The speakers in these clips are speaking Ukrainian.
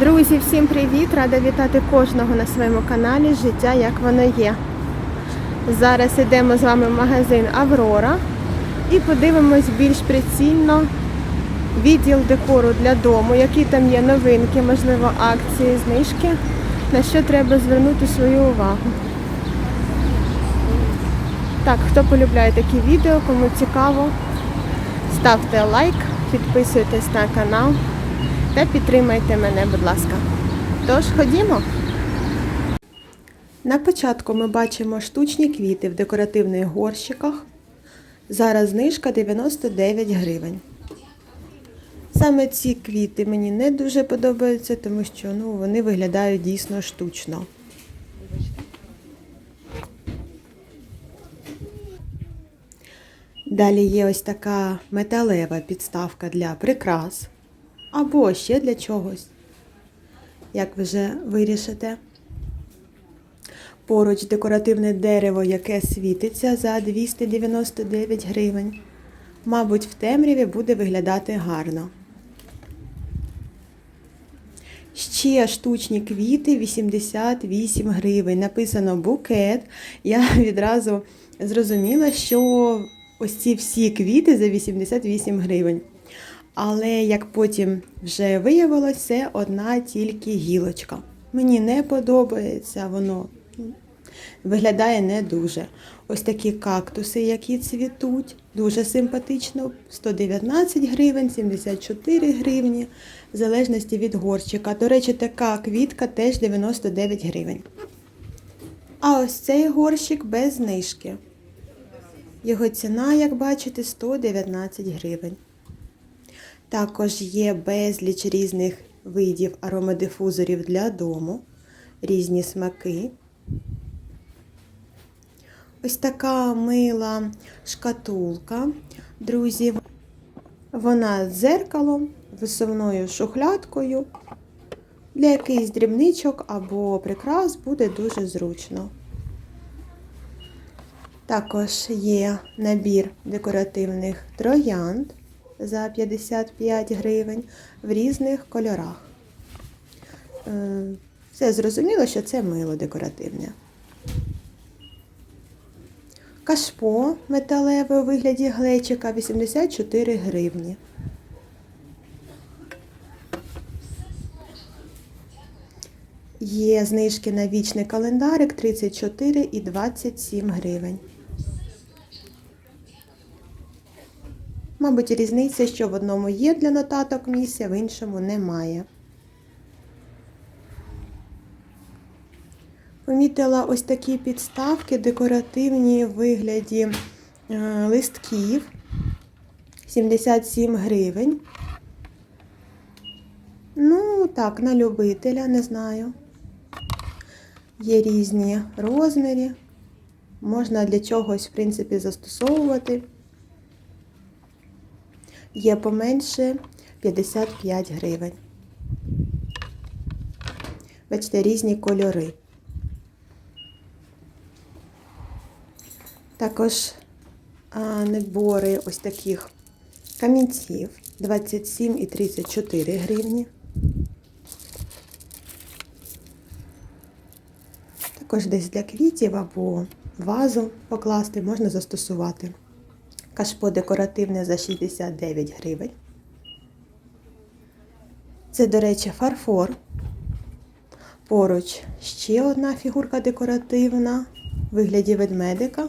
Друзі, всім привіт! Рада вітати кожного на своєму каналі Життя як воно є. Зараз йдемо з вами в магазин Аврора і подивимось більш прицільно відділ декору для дому, які там є новинки, можливо, акції, знижки, на що треба звернути свою увагу. Так, хто полюбляє такі відео, кому цікаво, ставте лайк, підписуйтесь на канал та підтримайте мене, будь ласка. Тож, ходімо. На початку ми бачимо штучні квіти в декоративних горщиках. Зараз знижка 99 гривень. Саме ці квіти мені не дуже подобаються, тому що ну, вони виглядають дійсно штучно. Далі є ось така металева підставка для прикрас або ще для чогось, як ви вже вирішите. Поруч декоративне дерево, яке світиться за 299 гривень. Мабуть, в темряві буде виглядати гарно. Ще штучні квіти 88 гривень. Написано букет. Я відразу зрозуміла, що ось ці всі квіти за 88 гривень. Але як потім вже виявилося, це одна тільки гілочка. Мені не подобається воно. Виглядає не дуже. Ось такі кактуси, які цвітуть, дуже симпатично. 119 гривень, 74 гривні, в залежності від горщика. До речі, така квітка теж 99 гривень. А ось цей горщик без знижки. Його ціна, як бачите, 119 гривень. Також є безліч різних видів аромадифузорів для дому, різні смаки. Ось така мила шкатулка, друзі. Вона з дзеркалом, висувною шухлядкою. Для якихось дрібничок або прикрас буде дуже зручно. Також є набір декоративних троянд за 55 гривень в різних кольорах. Е, Все зрозуміло, що це мило декоративне. Кашпо металеве у вигляді глечика 84 гривні. Є знижки на вічний календарик 34 і 27 гривень. Мабуть, різниця, що в одному є для нотаток місця, в іншому немає. Помітила ось такі підставки декоративні в вигляді е, листків 77 гривень. Ну, так, на любителя, не знаю. Є різні розміри. Можна для чогось, в принципі, застосовувати. Є поменше 55 гривень. Бачите, різні кольори. Також набори ось таких камінців 27 і 34 гривні. Також десь для квітів або вазу покласти можна застосувати. Кашпо декоративне за 69 гривень. Це, до речі, фарфор. Поруч ще одна фігурка декоративна в вигляді ведмедика.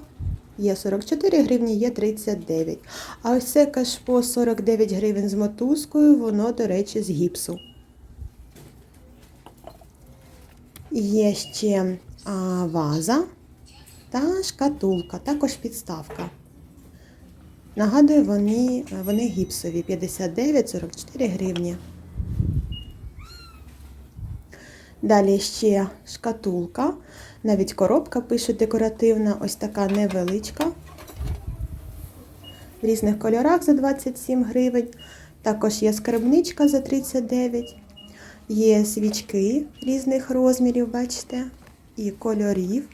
Є 44 гривні, є 39. А ось це кашпо 49 гривень з мотузкою, воно, до речі, з гіпсу. Є ще а, ваза та шкатулка, також підставка. Нагадую, вони, вони гіпсові 59-44 гривні. Далі ще шкатулка. Навіть коробка пише декоративна, ось така невеличка. В різних кольорах за 27 гривень. Також є скарбничка за 39. Є свічки різних розмірів, бачите, і кольорів.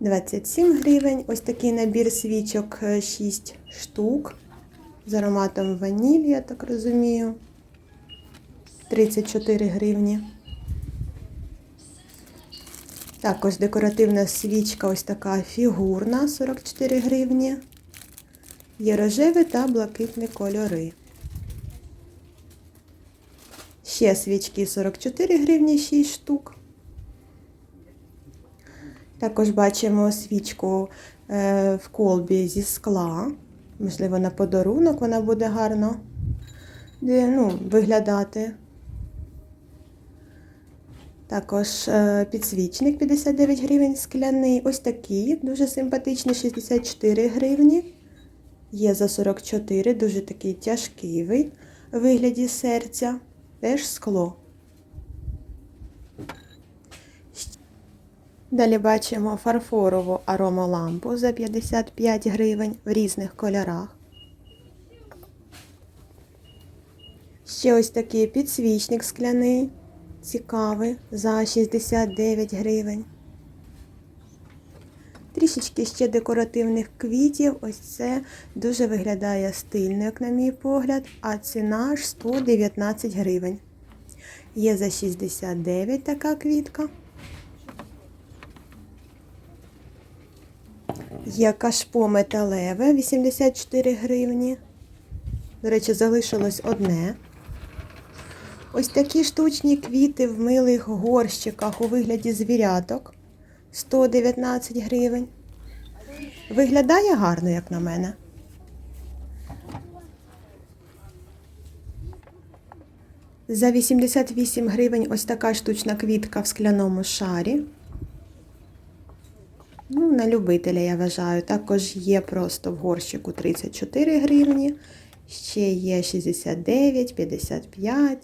27 гривень. Ось такий набір свічок 6 штук. З ароматом ванілі, я так розумію. 34 гривні. Також декоративна свічка, ось така фігурна 44 гривні. Є рожеві та блакитні кольори. Ще свічки 44 гривні 6 штук. Також бачимо свічку е, в колбі зі скла. Можливо, на подарунок вона буде гарно ну, виглядати. Також е, підсвічник 59 гривень скляний. Ось такий, дуже симпатичний, 64 гривні. Є за 44, дуже такий тяжкий вигляді серця. Теж скло. Далі бачимо фарфорову аромалампу за 55 гривень в різних кольорах. Ще ось такий підсвічник скляний, цікавий, за 69 гривень. Трішечки ще декоративних квітів. Ось це дуже виглядає стильно, як на мій погляд, а ціна ж 119 гривень. Є за 69 така квітка. Є кашпо металеве 84 гривні. До речі, залишилось одне. Ось такі штучні квіти в милих горщиках у вигляді звіряток 119 гривень. Виглядає гарно, як на мене. За 88 гривень ось така штучна квітка в скляному шарі. Ну, на любителя, я вважаю. Також є просто в горщику 34 гривні, ще є 69, 55,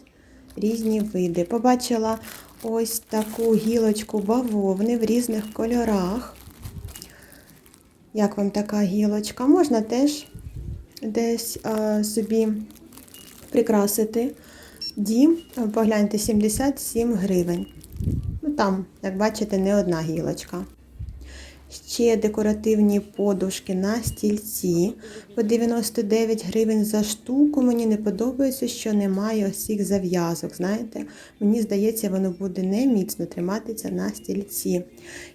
різні види. Побачила ось таку гілочку бавовни в різних кольорах. Як вам така гілочка? Можна теж десь а, собі прикрасити дім. Погляньте, 77 гривень. Ну, там, як бачите, не одна гілочка. Ще декоративні подушки на стільці по 99 гривень за штуку. Мені не подобається, що немає ось цих зав'язок. Знаєте, мені здається, воно буде не міцно триматися на стільці.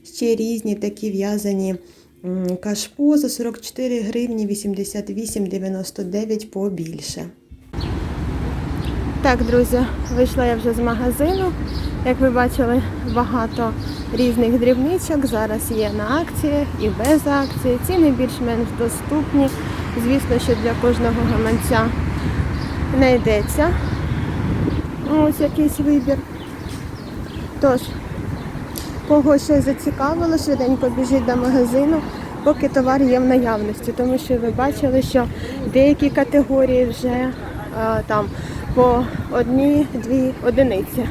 Ще різні такі в'язані кашпо за 44 гривні 88,99 побільше. Так, друзі, вийшла я вже з магазину. Як ви бачили, багато різних дрібничок зараз є на акціях і без акції. Ціни більш-менш доступні. Звісно, що для кожного гаманця знайдеться ось якийсь вибір. Тож, кого щось зацікавило, швиденько біжіть до магазину, поки товар є в наявності, тому що ви бачили, що деякі категорії вже а, там по одній-дві одиниці.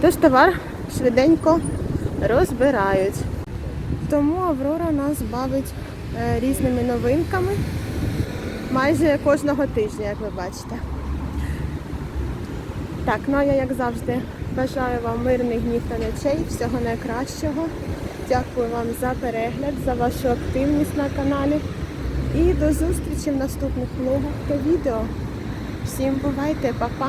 Тож товар швиденько розбирають. Тому Аврора нас бавить е, різними новинками майже кожного тижня, як ви бачите. Так, ну а я, як завжди, бажаю вам мирних днів та ночей, всього найкращого. Дякую вам за перегляд, за вашу активність на каналі. І до зустрічі в наступних влогах та відео. Всім бувайте, па-па!